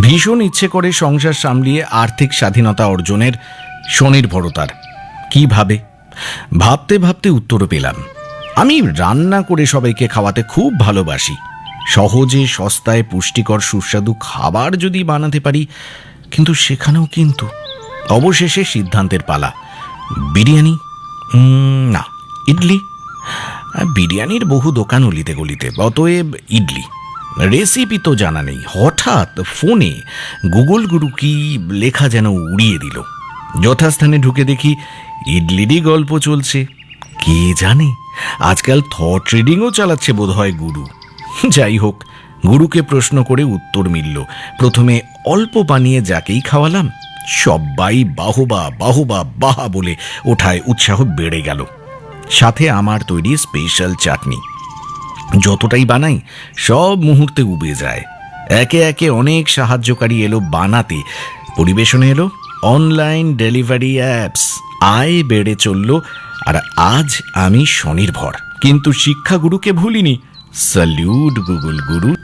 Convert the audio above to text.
ভীষণ ইচ্ছে করে সংসার সামলিয়ে আর্থিক স্বাধীনতা অর্জনের স্বনির্ভরতার। কীভাবে ভাবতে ভাবতে উত্তরও পেলাম। আমি রান্না করে সবাইকে খাওয়াতে খুব ভালোবাসি। সহজে, সস্তায়, পুষ্টিকর, সুস্বাদু খাবার যদি বানাতে পারি, কিন্তু সেখানেও কিন্তু অবশেষে সিদ্ধান্তের পালা। বিরিয়ানি? না। ইডলি? বিরিয়ানির বহু দোকান অলিতে গলিতে, অতএব ইডলি। রেসিপি তো জানা নেই। হঠাৎ ফোনে গুগল গুরু কি লেখা যেন উড়িয়ে দিল। যথাস্থানে ঢুকে দেখি ইডলিরই গল্প চলছে। কে জানে? আজকাল থট রিডিংও চালাচ্ছে বোধহয় গুরু। যাই হোক, গুরুকে প্রশ্ন করে উত্তর মিলল। প্রথমে অল্প বানিয়ে যাকেই খাওয়ালাম সবাই বাহবা বাহবা, বাহা বলে ওঠায় উৎসাহ বেড়ে গেল। সাথে আমার তৈরি স্পেশাল চাটনি। যতটাই বানাই, সব মুহূর্তে উবে যায়। একে একে অনেক সাহায্যকারী এলো বানাতে। পরিবেশনে এলো অনলাইন ডেলিভারি অ্যাপস। আয় বেড়ে চলল, আর আজ আমি স্বনির্ভর। কিন্তু শিক্ষাগুরুকে ভুলিনি। স্যালিউট গুগল গুরু।